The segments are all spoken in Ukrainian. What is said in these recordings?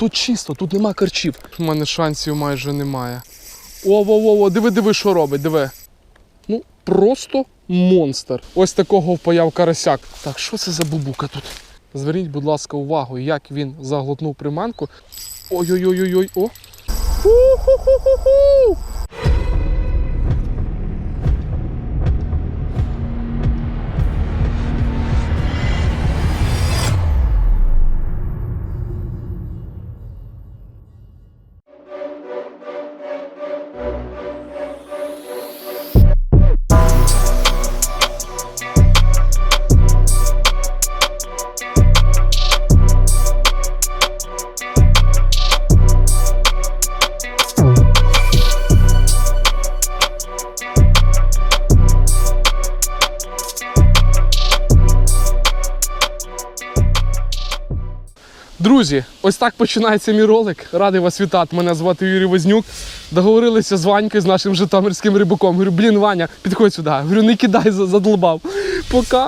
Тут чисто, тут нема карчів. У мене шансів майже немає. О, во, во, во, диви, диви, що робить, диви. Ну, просто монстр. Ось такого впаяв карасяк. Так, що це за бубука тут? Зверніть, будь ласка, увагу, як він заглотнув приманку. Ой-ой-ой-ой-ой. о. Ху-ху-ху-ху-ху! Друзі, ось так починається мій ролик. Радий вас вітати. Мене звати Юрій Вознюк. Договорилися з Ванькою, з нашим житомирським рибаком. Говорю, блін, Ваня, підходь сюди. Говорю, не кидай, задолбав. Поки,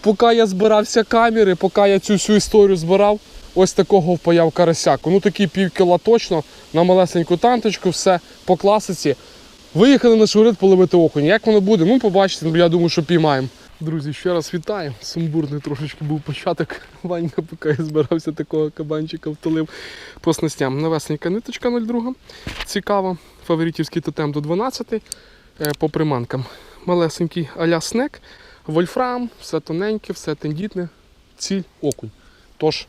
поки я збирався камери, поки я цю всю історію збирав, ось такого впаяв карасяку. Ну такий пів кіла точно, на малесеньку танточку, все по класиці. Виїхали на шурит половити окунь. Як воно буде? Ну, побачите, ну, я думаю, що піймаємо. Друзі, ще раз вітаю. Сумбурний трошечки був початок. Ванька, поки я збирався такого кабанчика, втулив по снастям. Навесенька ниточка 02. Цікаво. Фаворитівський тотем до 12. Е, По приманкам. Малесенький аля снек, вольфрам, все тоненьке, все тендітне. Ціль окунь. Тож,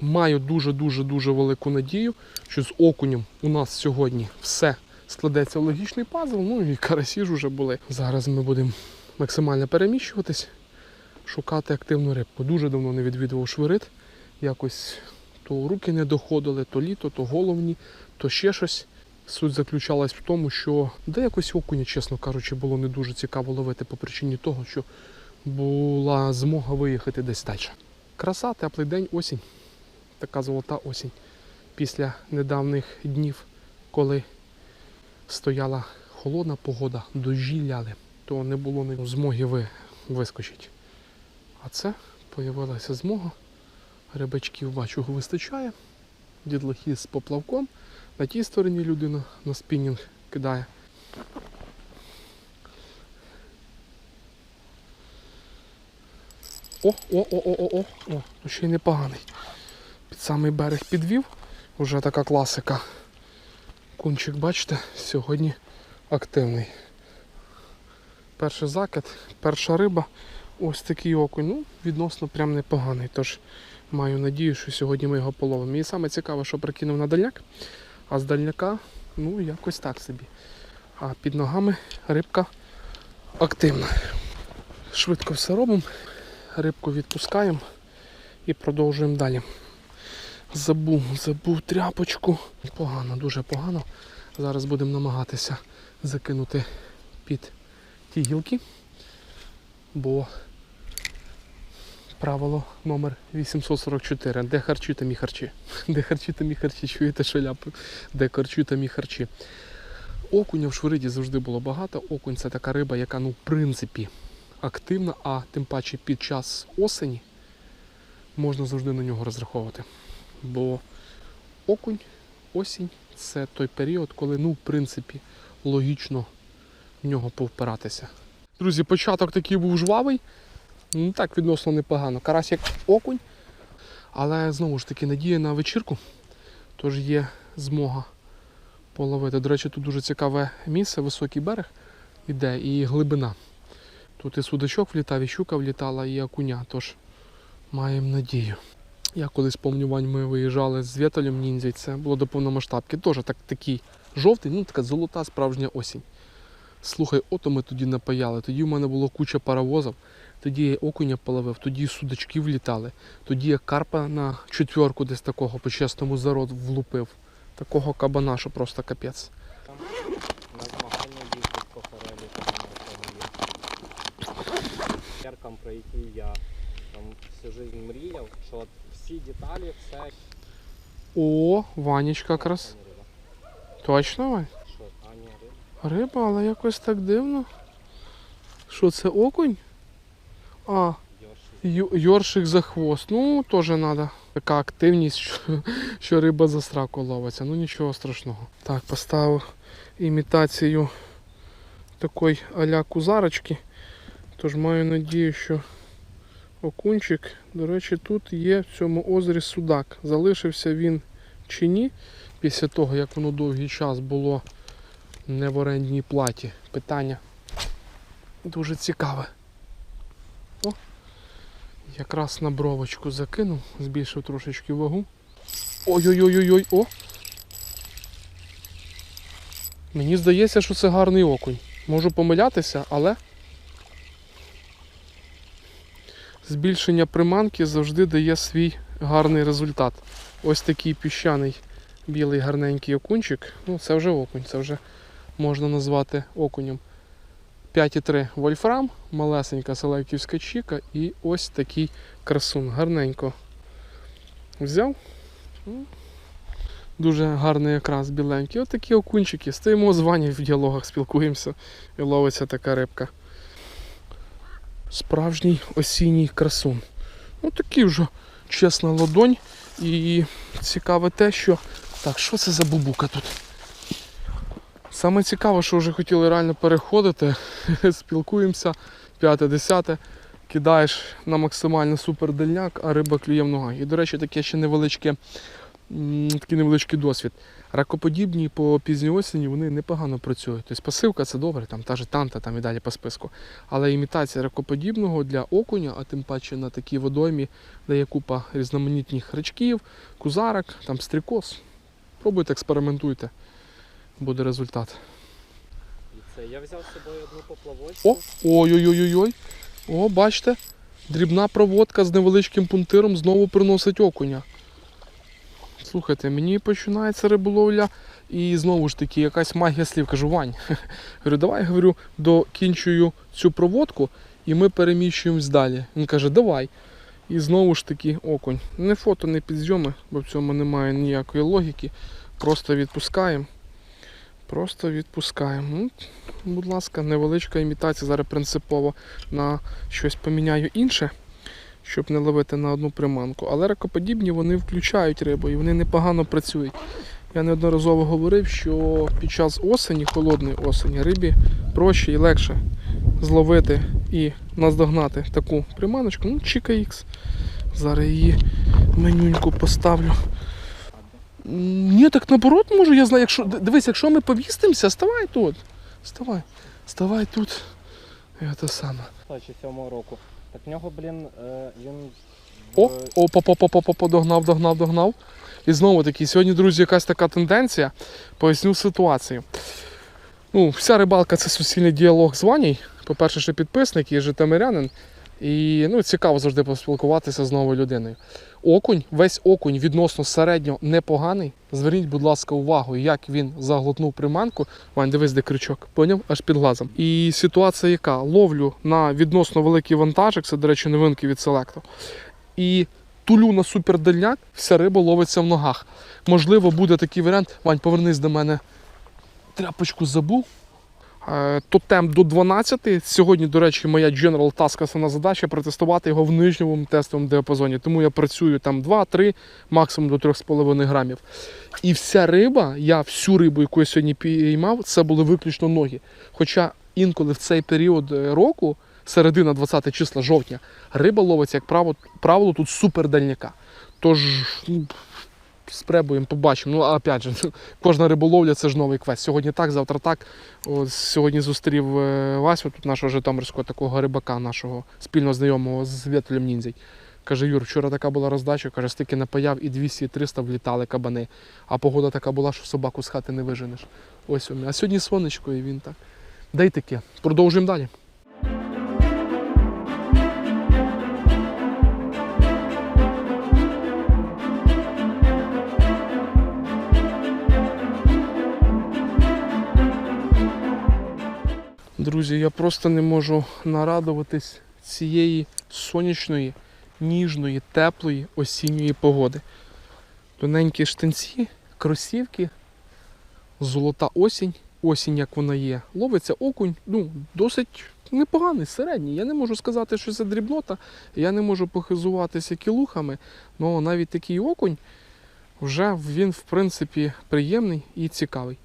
маю дуже-дуже-дуже велику надію, що з окунем у нас сьогодні все складеться в логічний пазл. Ну і карасі ж уже були. Зараз ми будемо максимально переміщуватись, шукати активну рибку. Дуже давно не відвідував швирит. Якось то руки не доходили, то літо, то головні, то ще щось. Суть заключалась в тому, що де якось окуня, чесно кажучи, було не дуже цікаво ловити по причині того, що була змога виїхати десь далі. Краса, теплий день, осінь. Така золота осінь. Після недавніх днів, коли стояла холодна погода, дощі ляли, то не було змоги ви вискочити. А це появилася змога. Рибачків бачу вистачає. Дідлахи з поплавком. На тій стороні людина на спінінг кидає. О, о, то ще й непоганий. Під самий берег підвів. Уже така класика. Кунчик, бачите, сьогодні активний. Перший закид, перша риба. Ось такий окунь. Ну, відносно прям непоганий. Тож маю надію, що сьогодні ми його половимо. І саме цікаве, що прикинув на дальняк, а з дальняка, ну, якось так собі. А під ногами рибка активна. Швидко все робимо, рибку відпускаємо і продовжуємо далі. Забув, забув тряпочку. Погано, дуже погано. Зараз будемо намагатися закинути під ті гілки, бо правило номер 844. Де харчі, там і харчі. Де харчі, там і харчі. Чуєте, що ляпу? Де харчі, там і харчі. Окуня в швириді завжди було багато. Окунь це така риба, яка, ну, в принципі, активна, а тим паче під час осені можна завжди на нього розраховувати. Бо окунь, осінь це той період, коли, ну, в принципі, логічно в нього повпиратися. Друзі, початок такий був жвавий. Ну так, відносно непогано. Карась як окунь. Але знову ж таки надія на вечірку. Тож є змога половити. До речі, тут дуже цікаве місце, високий берег іде і глибина. Тут і судачок влітав, і щука влітала, і окуня. Тож маємо надію. Я колись Вань, ми виїжджали з Вєталем ніндзя, це було до повномасштабки. Теж так, такий жовтий, ну така золота справжня осінь. Слухай, ото ми тоді напаяли. Тоді в мене було куча паровозів, тоді я окуня половив, тоді судачки влітали, тоді я карпа на четверку десь такого по-чесному зарод влупив. Такого кабана, що просто капець. На змагання їздить по форелі, там про який я там всю жизнь мріяв, що от всі деталі, все О, Ванечка якраз. Точно? Що, а ні, риба. Але якось так дивно. Що це окунь? А, йоршик за хвост. Ну, теж треба. така активність, що, що риба за страку ловиться. Ну нічого страшного. Так, поставив імітацію такої а-ля кузарочки. Тож маю надію, що окунчик. До речі, тут є в цьому озері судак. Залишився він чи ні, після того, як воно довгий час було не в орендній платі. Питання дуже цікаве. О, якраз на бровочку закинув, збільшив трошечки вагу. Ой-ой-ой-ой-ой, о! Мені здається, що це гарний окунь. Можу помилятися, але збільшення приманки завжди дає свій гарний результат. Ось такий піщаний білий гарненький окунчик. Ну, це вже окунь, це вже можна назвати окунем. 5,3 вольфрам, малесенька селеківська чіка і ось такий красун. Гарненько взяв. Дуже гарний якраз біленький. Ось такі окунчики. Стоїмо з Ванею в діалогах, спілкуємося і ловиться така рибка. Справжній осінній красун. Ну такий вже чесна ладонь. І цікаве те, що. Так, що це за бубука тут? Саме цікаве, що вже хотіли реально переходити. Спілкуємося, п'яте-десяте, кидаєш на максимально супердальняк, а риба клює в ногах. І, до речі, таке ще невеличке, такий невеличкий досвід. Ракоподібні по пізній осені вони непогано працюють. Тобто пасивка це добре, там та ж танта там і далі по списку. Але імітація ракоподібного для окуня, а тим паче на такій водоймі, де є купа різноманітних рачків, кузарок, там стрікоз. Пробуйте, експериментуйте. Буде результат. І це я взяв з собою одну О, поплавочку. ой-ой-ой-ой. О, бачите, дрібна проводка з невеличким пунктиром знову приносить окуня. Слухайте, мені починається риболовля і знову ж таки якась магія слів. Кажу, Вань, говорю, давай говорю, докінчую цю проводку і ми переміщуємось далі. Він каже, давай. І знову ж таки окунь. Не фото, не підзйоми, бо в цьому немає ніякої логіки. Просто відпускаємо. Просто відпускаємо. Ну, будь ласка, невеличка імітація. Зараз принципово на щось поміняю інше, щоб не ловити на одну приманку. Але ракоподібні вони включають рибу і вони непогано працюють. Я неодноразово говорив, що під час осені, холодної осені, рибі проще і легше зловити і наздогнати таку приманочку. Ну, Чіка X. Зараз її менюньку поставлю. Ні, так наоборот можу, я знаю, якщо. Дивись, якщо ми повістимося, ставай тут. Ставай. Ставай тут. І те саме. 2007 року. Так в нього, блін, е, він. О, о, по, по, по, по, по, по, догнав, догнав, догнав. І знову таки, сьогодні, друзі, якась така тенденція. Поясню ситуацію. Ну, вся рибалка це суцільний діалог з Ваній. По-перше, що підписник і житомирянин. І ну, цікаво завжди поспілкуватися з новою людиною. Окунь, весь окунь відносно середньо непоганий. Зверніть, будь ласка, увагу, як він заглотнув приманку. Вань, дивись, де крючок. Поняв? Аж під глазом. І ситуація яка? Ловлю на відносно великий вантажик, це, до речі, новинки від Selecto. І тулю на супердальняк, вся риба ловиться в ногах. Можливо, буде такий варіант. Вань, повернись до мене. Тряпочку забув. Е, Тотем до 12. Сьогодні, до речі, моя General Task основна задача протестувати його в нижньому тестовому діапазоні. Тому я працюю там 2-3, максимум до 3,5 грамів. І вся риба, я всю рибу, яку я сьогодні піймав, це були виключно ноги. Хоча інколи в цей період е, року, середина 20 числа жовтня, риба ловиться, як правило, правило тут супердальняка. Тож спробуємо, побачимо. Ну, а опять же, кожна риболовля це ж новий квест. Сьогодні так, завтра так. От, сьогодні зустрів е, Васю, тут нашого Житомирського такого рибака, нашого спільно знайомого з Вєтелем Ніндзей. Каже, Юр, вчора така була роздача, каже, стільки напаяв і 200, і 300 влітали кабани. А погода така була, що собаку з хати не виженеш. Ось він. А сьогодні сонечко, і він так. Дай таке. Продовжуємо далі. Друзі, я просто не можу нарадуватись цієї сонячної, ніжної, теплої осінньої погоди. Тоненькі штанці, кросівки, золота осінь, осінь, як вона є. Ловиться окунь, ну, досить непоганий, середній. Я не можу сказати, що це дрібнота, я не можу похизуватися кілухами, але навіть такий окунь вже він, в принципі, приємний і цікавий.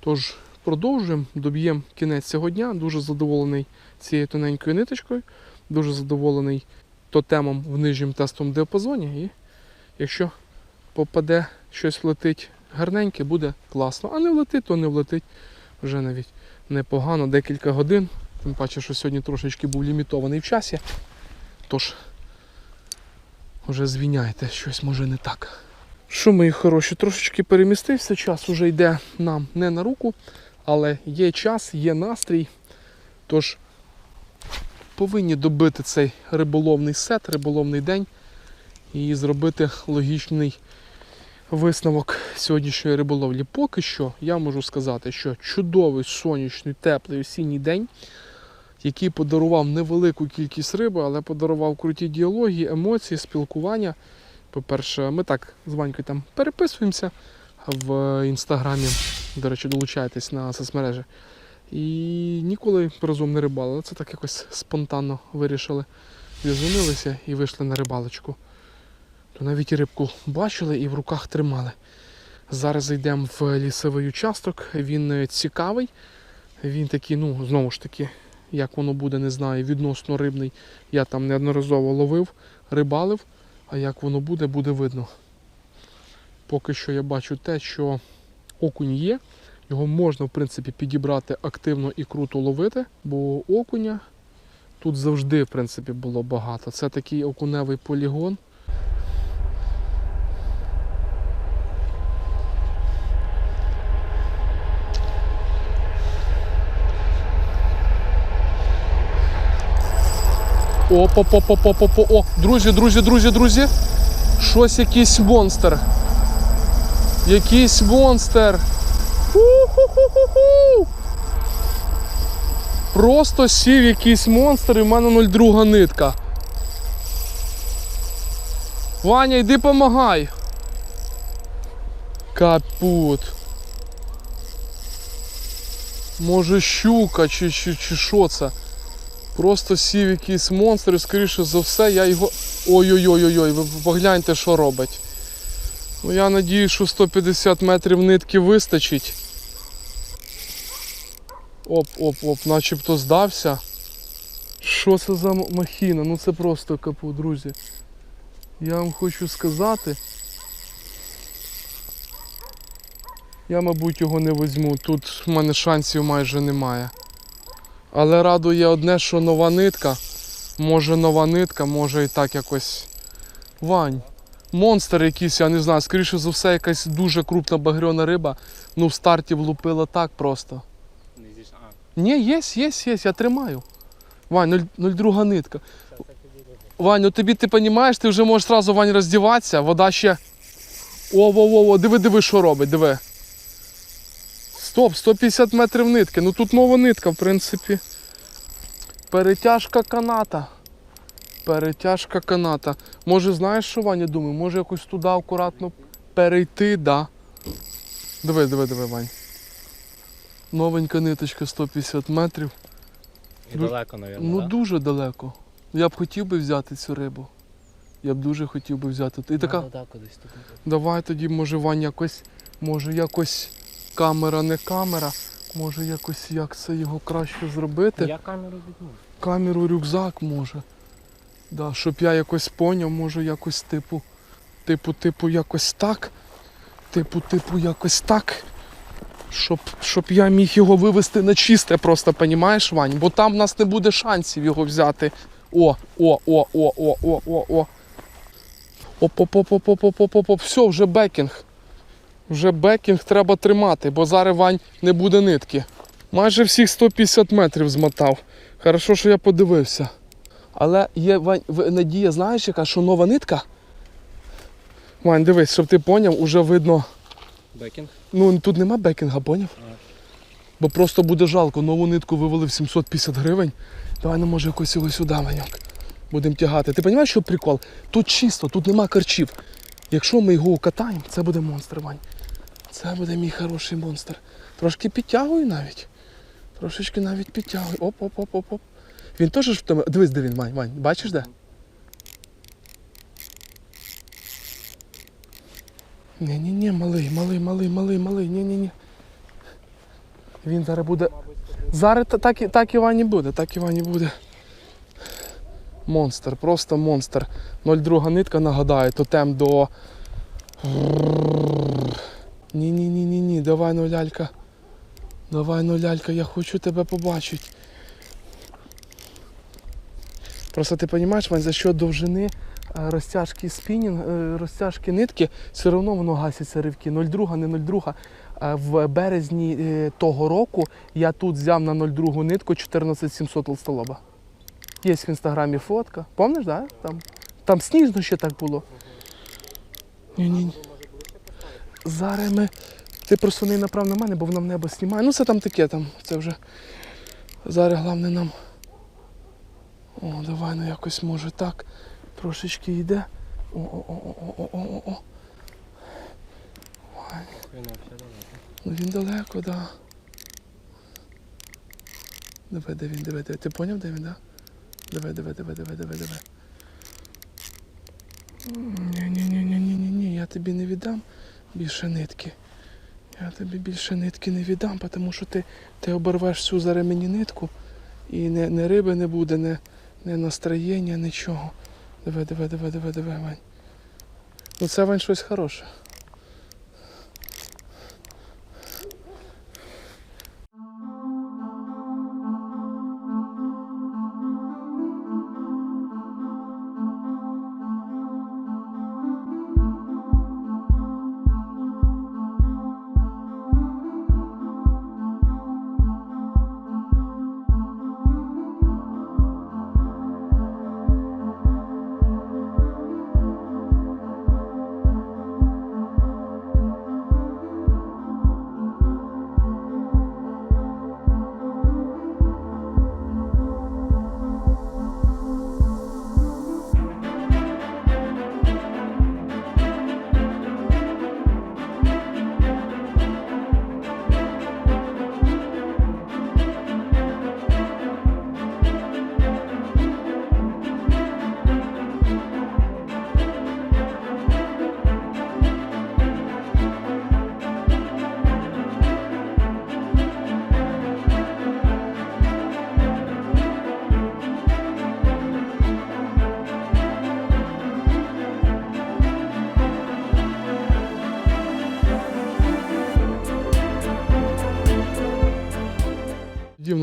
Тож продовжуємо, доб'ємо кінець цього дня. Дуже задоволений цією тоненькою ниточкою, дуже задоволений тотемом в нижньому тестовому діапазоні. І якщо попаде щось влетить гарненьке, буде класно. А не влетить, то не влетить вже навіть непогано, декілька годин. Тим паче, що сьогодні трошечки був лімітований в часі. Тож, вже звіняйте, щось може не так. Що, мої хороші, трошечки перемістився, час уже йде нам не на руку, але є час, є настрій. Тож повинні добити цей риболовний сет, риболовний день і зробити логічний висновок сьогоднішньої риболовлі. Поки що я можу сказати, що чудовий сонячний, теплий осінній день, який подарував невелику кількість риби, але подарував круті діалоги, емоції, спілкування. По-перше, ми так з Ванькою там переписуємося в інстаграмі. До речі, долучайтесь на соцмережі. І ніколи разом не рибалили. Це так якось спонтанно вирішили. Зізвонилися і вийшли на рибалочку. То навіть рибку бачили і в руках тримали. Зараз зайдемо в лісовий участок. Він е, цікавий. Він такий, ну, знову ж таки, як воно буде, не знаю, відносно рибний. Я там неодноразово ловив, рибалив, а як воно буде, буде видно. Поки що я бачу те, що окунь є. Його можна, в принципі, підібрати активно і круто ловити, бо окуня тут завжди, в принципі, було багато. Це такий окуневий полігон. Оп-оп-оп-оп-оп-оп. О, друзі, друзі, друзі, друзі. Щось якийсь монстр. Якийсь монстр. У-ху-ху-ху-ху. Просто сів якийсь монстр і в мене 0,2 нитка. Ваня, йди помагай. Капут. Може щука чи, чи, чи що це? Просто сів якийсь монстр і скоріше за все я його. Ой-ой-ой-ой, ви погляньте, що робить. Ну я надію, що 150 метрів нитки вистачить. Оп-оп-оп, начебто здався. Що це за махіна? Ну це просто капу, друзі. Я вам хочу сказати. Я, мабуть, його не візьму. Тут в мене шансів майже немає. Але радує одне, що нова нитка. Може нова нитка, може і так якось. Вань. Монстр якийсь, я не знаю, скоріше за все, якась дуже крупна багряна риба. Ну в старті влупила так просто. Не. Ні, є, є, є, я тримаю. Вань, 0, 0,2 нитка. Вань, ну тобі ти розумієш, ти вже можеш одразу Вань роздіватися, вода ще. О, во, во, во, диви, диви, що робить, диви. Стоп, 150 метрів нитки. Ну тут нова нитка, в принципі. Перетяжка каната. Перетяжка каната. Може, знаєш, що Ваня думаю? Може якось туди акуратно перейти, да. Диви, диви, диви, Вань. Новенька ниточка 150 метрів. І Дуже- далеко, мабуть, Ну да? дуже далеко. Я б хотів би взяти цю рибу. Я б дуже хотів би взяти. І така, да, кудись тут. давай тоді, може, Вань, якось, може якось камера, не камера. Може якось як це його краще зробити. Я камеру візьму. Камеру рюкзак може. Да, щоб я якось поняв, може якось типу, типу, типу, якось так. Типу, типу, якось так. Щоб, щоб я міг його вивести на чисте, просто, понімаєш, Вань? Бо там в нас не буде шансів його взяти. О, о, о, о, о, о, о, о. оп оп оп оп оп оп оп оп оп Все, вже бекінг. Вже бекінг треба тримати, бо зараз Вань не буде нитки. Майже всіх 150 метрів змотав. Хорошо, що я подивився. Але є надія, знаєш, яка, що нова нитка? Вань, дивись, щоб ти поняв, уже видно. Бекінг. Ну тут нема бекінга, поняв? Ага. Бо просто буде жалко, нову нитку вивели в 750 гривень. Давай ну може якось його сюди, Ваньок. Будемо тягати. Ти розумієш, що прикол? Тут чисто, тут нема карчів. Якщо ми його укатаємо, це буде монстр, Вань. Це буде мій хороший монстр. Трошки підтягую навіть. Трошечки навіть підтягую. Оп-оп-оп-оп-оп. Він теж в тому. Дивись, де він, Вань, Вань, бачиш де? Ні-ні-ні, малий, малий, малий, малий, малий, ні-ні-ні. Він зараз буде. Зараз так, і- так і Вані буде, так і Вані буде. Монстр, просто монстр. 0,2 нитка, нагадаю, тотем до. Давай ну лялька. Давай ну лялька, я хочу тебе побачити. Просто ти розумієш, Вань, за що довжини е, розтяжки спінінг, е, розтяжки нитки, все одно воно гасяться ривки. 0,2, не 0,2. Е, В березні того року я тут взяв на 0,2 нитку 14700 толстолоба. Є в інстаграмі фотка. Помниш, да? Там, там сніжно ще так було. Ні, ні. Може? Зараз ми. Ти просто не направ на мене, бо воно в небо знімає. Ну це там таке там. Це вже. Зараз головне нам. О, давай ну якось може так. Трошечки йде. О, о, о, о, о, о, о, о. Він. Ну він далеко, да. Диви, де він, диви, диви. Ти поняв, де він, да? Диви, диви, диви, диви, диви, диви. Ні-ні-ні-ні-ні-ні-ні, я тобі не віддам більше нитки. Я тобі більше нитки не віддам, тому що ти, ти оборвеш всю зараз мені нитку і не, не риби не буде, не, не настроєння, нічого. Диви, диви, диви, диви, диви, Вань. Ну це Вань щось хороше.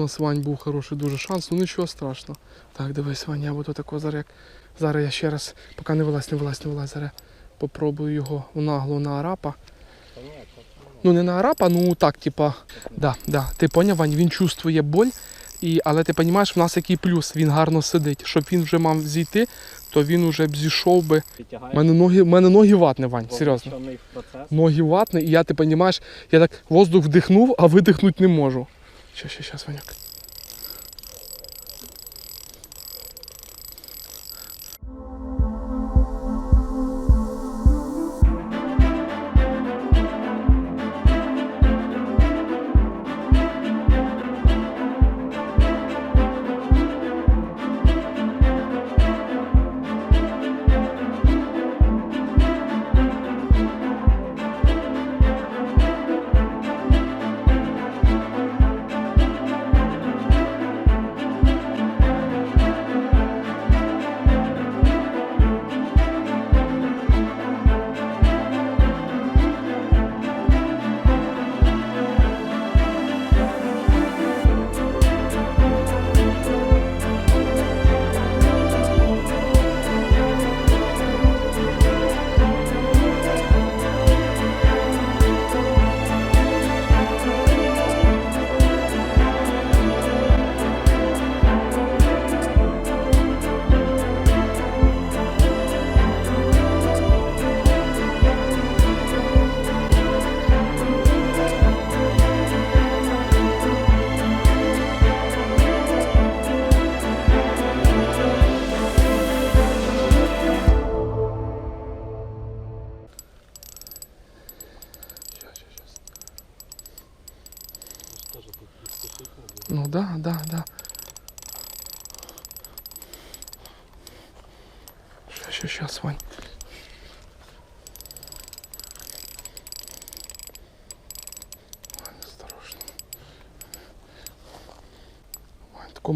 Нас Вань був хороший дуже шанс, ну нічого страшного. Так, дивись, Вань, я буду тако зараз як. Зараз я ще раз, поки не вилазь, не вилазь, не вилазь, зараз попробую його наглу на арапа. Ну не на арапа, ну так, типа. Да, да. Ти поняв, Вань, він чувствує боль, і, але ти розумієш, в нас який плюс, він гарно сидить. Щоб він вже мав зійти, то він вже б зійшов би. У мене ноги, в мене ноги ватне, Вань, серйозно. Ноги ватне, і я, ти розумієш, я так воздух вдихнув, а видихнути не можу. Щас, сейчас, сейчас, Ваняк.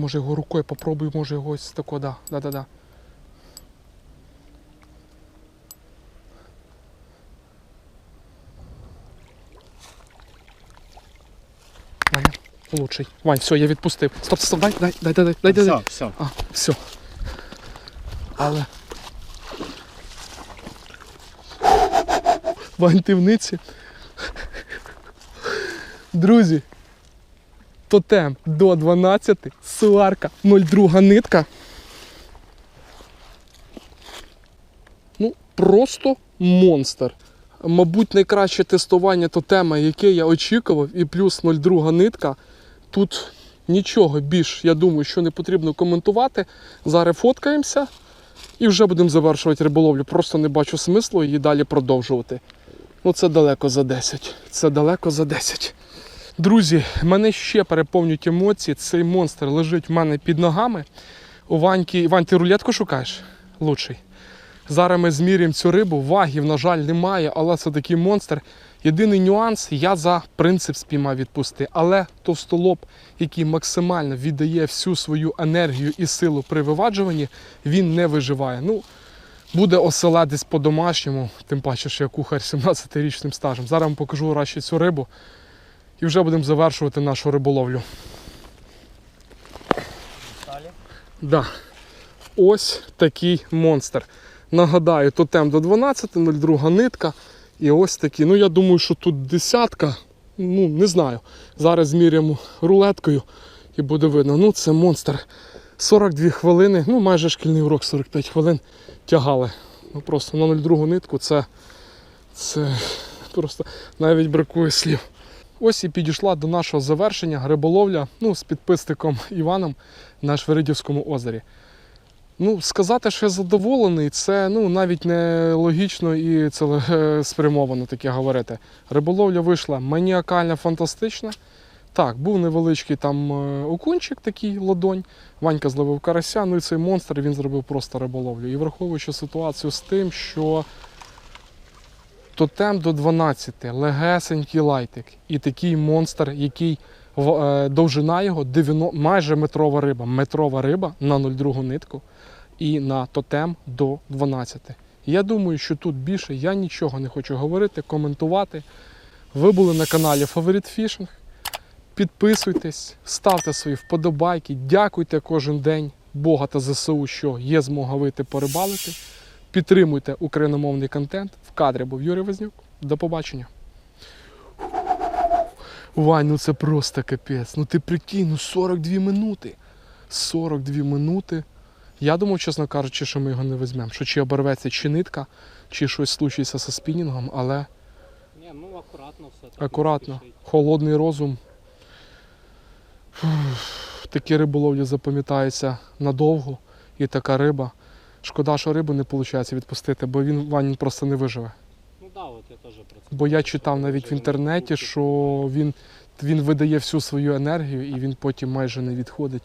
Може його рукою попробуй, може його ось тако, да, да, да, да. Ваня, лучший. Вань, все, я відпустив. Стоп, стоп, дай, дай, дай, дай, дай, дай, дай. Все, все. А, все. Але. В антивниці. Друзі. Тотем до 12, сварка 02 нитка. Ну, просто монстр. Мабуть, найкраще тестування тотема, яке я очікував, і плюс 02 нитка. Тут нічого більш, я думаю, що не потрібно коментувати. Зараз фоткаємося і вже будемо завершувати риболовлю. Просто не бачу смислу її далі продовжувати. Ну, це далеко за 10. Це далеко за 10. Друзі, мене ще переповнюють емоції. Цей монстр лежить в мене під ногами. У Ваньки. Вань, ти рулетку шукаєш? Лучший. Зараз ми зміряємо цю рибу. Вагів, на жаль, немає, але це такий монстр. Єдиний нюанс, я за принцип спіймав відпусти. Але товстолоб, який максимально віддає всю свою енергію і силу при виваджуванні, він не виживає. Ну, буде оселедець по-домашньому, тим паче, що я кухар 17-річним стажем. Зараз вам покажу радше цю рибу і вже будемо завершувати нашу риболовлю. Да. Ось такий монстр. Нагадаю, тотем до 12, 02 нитка. І ось такі. Ну, я думаю, що тут десятка. Ну, не знаю. Зараз зміряємо рулеткою і буде видно. Ну, це монстр. 42 хвилини, ну майже шкільний урок 45 хвилин тягали. Ну просто на 02 нитку це, це просто навіть бракує слів. Ось і підійшла до нашого завершення риболовля ну, з підписником Іваном на Шверидівському озері. Ну, сказати, що я задоволений, це ну, навіть не логічно і цілеспрямовано таке говорити. Риболовля вийшла маніакально фантастична. Так, був невеличкий там е, окунчик такий ладонь. Ванька зловив карася, ну і цей монстр він зробив просто риболовлю. І враховуючи ситуацію з тим, що тотем до 12, легесенький лайтик і такий монстр, який е, довжина його 90, майже метрова риба. Метрова риба на 0,2 нитку і на тотем до 12. Я думаю, що тут більше я нічого не хочу говорити, коментувати. Ви були на каналі Favorite Fishing. Підписуйтесь, ставте свої вподобайки, дякуйте кожен день Бога та ЗСУ, що є змога вийти порибалити. Підтримуйте україномовний контент. Кадрі був Юрій Вознюк. До побачення. Вань, ну це просто капець. Ну ти прикинь, ну 42 минути. 42 минути. Я думав, чесно кажучи, що ми його не візьмемо. Що чи оборветься чи нитка, чи щось случиться зі спінінгом, але Ні, ну акуратно все. так, акуратно. Холодний розум. Фух, Такі риболовлі запам'ятаються надовго. І така риба. Шкода, що рибу не виходить відпустити, бо він Ванін просто не виживе. Ну да, от я теж про це. Бо я читав навіть в інтернеті, що він, він видає всю свою енергію і він потім майже не відходить.